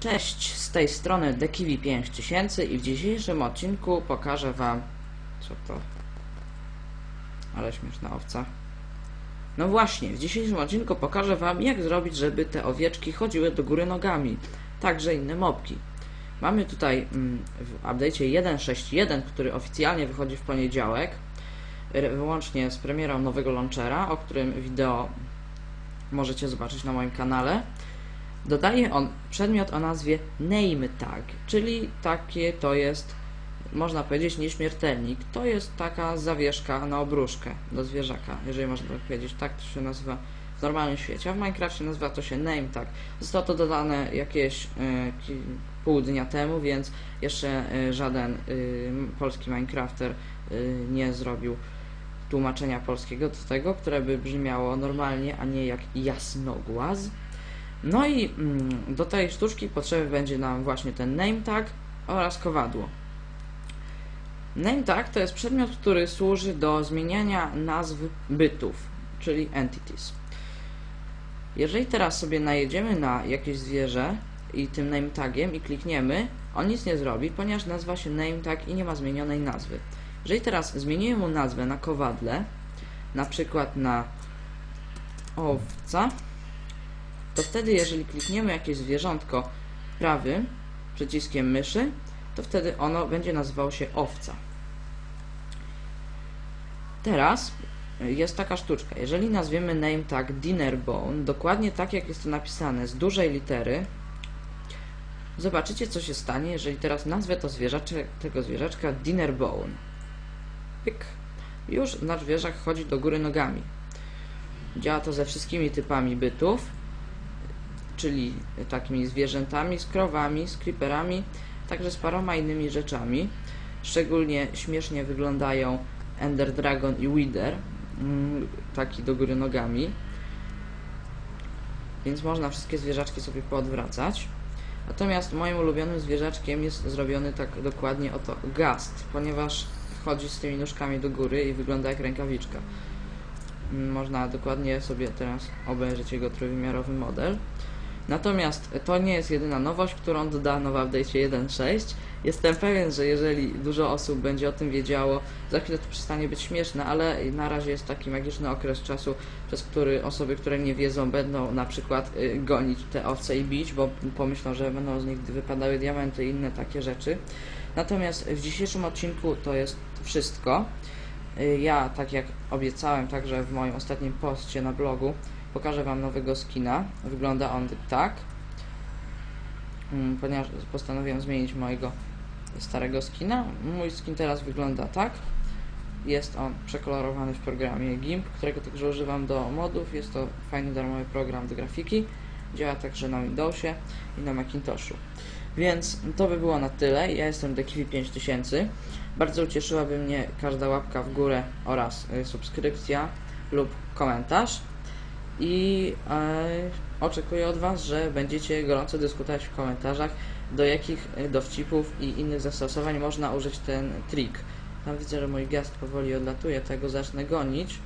Cześć, z tej strony Dekiwi 5000 i w dzisiejszym odcinku pokażę wam... Co to? Ale śmieszna owca. No właśnie, w dzisiejszym odcinku pokażę wam jak zrobić, żeby te owieczki chodziły do góry nogami. Także inne mopki. Mamy tutaj mm, w update'cie 1.6.1, który oficjalnie wychodzi w poniedziałek, wyłącznie z premierą nowego launchera, o którym wideo możecie zobaczyć na moim kanale. Dodaje on przedmiot o nazwie name tag, czyli takie to jest, można powiedzieć, nieśmiertelnik. To jest taka zawieszka na obruszkę do zwierzaka, jeżeli można tak powiedzieć. Tak to się nazywa w normalnym świecie, a w Minecrafcie nazywa to się name tag. Zostało to dodane jakieś ki- pół dnia temu, więc jeszcze e, żaden e, polski Minecrafter e, nie zrobił tłumaczenia polskiego do tego, które by brzmiało normalnie, a nie jak jasnogłaz. No i mm, do tej sztuczki potrzebny będzie nam właśnie ten name tag oraz kowadło. Name tag to jest przedmiot, który służy do zmieniania nazw bytów, czyli entities. Jeżeli teraz sobie najedziemy na jakieś zwierzę i tym name tagiem i klikniemy, on nic nie zrobi, ponieważ nazywa się name tag i nie ma zmienionej nazwy. Jeżeli teraz zmienimy mu nazwę na kowadle, na przykład na owca, to wtedy, jeżeli klikniemy jakieś zwierzątko prawym przyciskiem myszy, to wtedy ono będzie nazywało się owca. Teraz jest taka sztuczka. Jeżeli nazwiemy name tag Dinnerbone, dokładnie tak jak jest to napisane, z dużej litery, zobaczycie co się stanie, jeżeli teraz nazwę to zwierzaczek, tego zwierzaczka Dinnerbone. Pyk. Już nasz zwierzak chodzi do góry nogami. Działa to ze wszystkimi typami bytów, czyli takimi zwierzętami, z krowami, z creeperami, także z paroma innymi rzeczami. Szczególnie śmiesznie wyglądają Ender Dragon i Wither, mm, taki do góry nogami. Więc można wszystkie zwierzaczki sobie poodwracać. Natomiast moim ulubionym zwierzaczkiem jest zrobiony tak dokładnie oto Gast, ponieważ chodzi z tymi nóżkami do góry i wygląda jak rękawiczka. Mm, Można dokładnie sobie teraz obejrzeć jego trójwymiarowy model. Natomiast to nie jest jedyna nowość, którą dodano w update 1.6. Jestem pewien, że jeżeli dużo osób będzie o tym wiedziało, za chwilę to przestanie być śmieszne, ale na razie jest taki magiczny okres czasu, przez który osoby, które nie wiedzą, będą na przykład y, gonić te owce i bić, bo pomyślą, że będą z nich wypadały diamenty i inne takie rzeczy. Natomiast w dzisiejszym odcinku to jest wszystko. Y, Ja, tak jak obiecałem także w moim ostatnim poście na blogu, pokażę Wam nowego skina. Wygląda on tak, Mm, ponieważ postanowiłem zmienić mojego starego skina. Mój skin teraz wygląda tak. Jest on przekolorowany w programie GIMP, którego także używam do modów. Jest to fajny darmowy program do grafiki. Działa także na Windowsie i na Macintoshu. Więc to by było na tyle. Ja jestem Dekiwi 5000. Bardzo ucieszyłaby mnie każda łapka w górę oraz y, subskrypcja lub komentarz. I e, oczekuję od Was, że będziecie gorąco dyskutować w komentarzach, do jakich e, dowcipów i innych zastosowań można użyć ten trik. Tam widzę, że mój gest powoli odlatuje, tego zacznę gonić.